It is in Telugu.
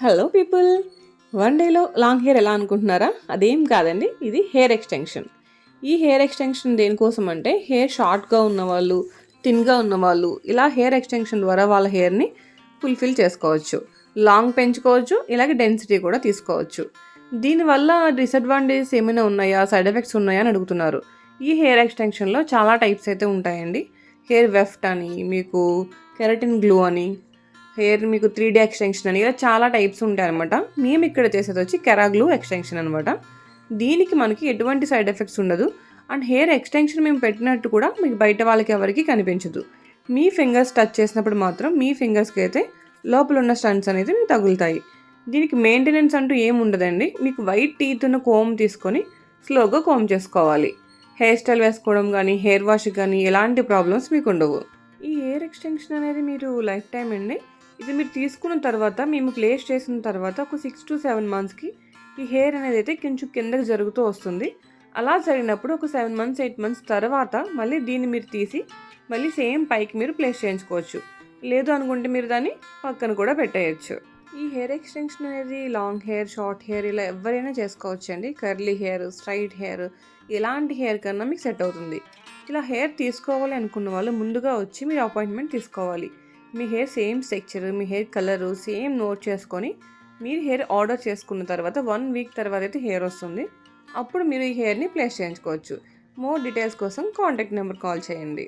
హలో పీపుల్ వన్ డేలో లాంగ్ హెయిర్ ఎలా అనుకుంటున్నారా? అదేం కాదండి ఇది హెయిర్ ఎక్స్టెన్షన్ ఈ హెయిర్ ఎక్స్టెన్షన్ దేనికోసం అంటే హెయిర్ షార్ట్గా ఉన్నవాళ్ళు థిన్గా ఉన్నవాళ్ళు ఇలా హెయిర్ ఎక్స్టెన్షన్ ద్వారా వాళ్ళ హెయిర్ని ఫుల్ఫిల్ చేసుకోవచ్చు. లాంగ్ పెంచుకోవచ్చు ఇలాగే డెన్సిటీ కూడా తీసుకోవచ్చు. దీనివల్ల డిసడ్వాంటేజెస్ ఏమైనా ఉన్నాయా? సైడ్ ఎఫెక్ట్స్ ఉన్నాయా అని అడుగుతున్నారు. ఈ హెయిర్ ఎక్స్టెన్షన్లో చాలా టైప్స్ అయితే ఉంటాయండి. హెయిర్ వెఫ్ట్ అని మీకు కెరటిన్ గ్లూ అని హెయిర్ మీకు త్రీ డీ ఎక్స్టెన్షన్ అని ఇలా చాలా టైప్స్ ఉంటాయి అనమాట మేము ఇక్కడ చేసేది వచ్చి కెరాగ్లూ ఎక్స్టెన్షన్ అనమాట దీనికి మనకి ఎటువంటి సైడ్ ఎఫెక్ట్స్ ఉండదు. అండ్ హెయిర్ ఎక్స్టెన్షన్ మేము పెట్టినట్టు కూడా మీకు బయట వాళ్ళకి ఎవరికి కనిపించదు. మీ ఫింగర్స్ టచ్ చేసినప్పుడు మాత్రం మీ ఫింగర్స్కి అయితే లోపల ఉన్న స్టన్స్ అనేది మీకు తగులుతాయి. దీనికి మెయింటెనెన్స్ అంటూ ఏమి ఉండదండి. మీకు వైట్ టీత్ ఉన్న కోమ్ తీసుకొని స్లోగా కోమ్ చేసుకోవాలి. హెయిర్ స్టైల్ వేసుకోవడం కానీ హెయిర్ వాష్ కానీ ఎలాంటి ప్రాబ్లమ్స్ మీకు ఉండవు. ఈ హెయిర్ ఎక్స్టెన్షన్ అనేది మీరు లైఫ్ టైం అండి. ఇది మీరు తీసుకున్న తర్వాత మేము ప్లేస్ చేసిన తర్వాత ఒక సిక్స్ టు సెవెన్ మంత్స్కి ఈ హెయిర్ అనేది అయితే కొంచెం కిందకి జరుగుతూ వస్తుంది. అలా జరిగినప్పుడు ఒక సెవెన్ మంత్స్ ఎయిట్ మంత్స్ తర్వాత మళ్ళీ దీన్ని మీరు తీసి మళ్ళీ సేమ్ పైకి మీరు ప్లేస్ చేయించుకోవచ్చు. లేదు అనుకుంటే మీరు దాన్ని పక్కన కూడా పెట్టేయచ్చు. ఈ హెయిర్ ఎక్స్టెన్షన్ అనేది లాంగ్ హెయిర్ షార్ట్ హెయిర్ ఇలా ఎవరైనా చేసుకోవచ్చు అండి. కర్లీ హెయిర్ స్ట్రైట్ హెయిర్ ఎలాంటి హెయిర్ కన్నా మీకు సెట్ అవుతుంది. ఇలా హెయిర్ తీసుకోవాలి అనుకున్న వాళ్ళు ముందుగా వచ్చి మీరు అపాయింట్మెంట్ తీసుకోవాలి. మీ హెయిర్ సేమ్ స్ట్రక్చర్ మీ హెయిర్ కలరు సేమ్ నోట్ చేసుకొని మీరు హెయిర్ ఆర్డర్ చేసుకున్న తర్వాత వన్ వీక్ తర్వాత అయితే హెయిర్ వస్తుంది. అప్పుడు మీరు ఈ హెయిర్ని ప్లేస్ చేయించుకోవచ్చు. మోర్ డీటెయిల్స్ కోసం కాంటాక్ట్ నెంబర్ కాల్ చేయండి.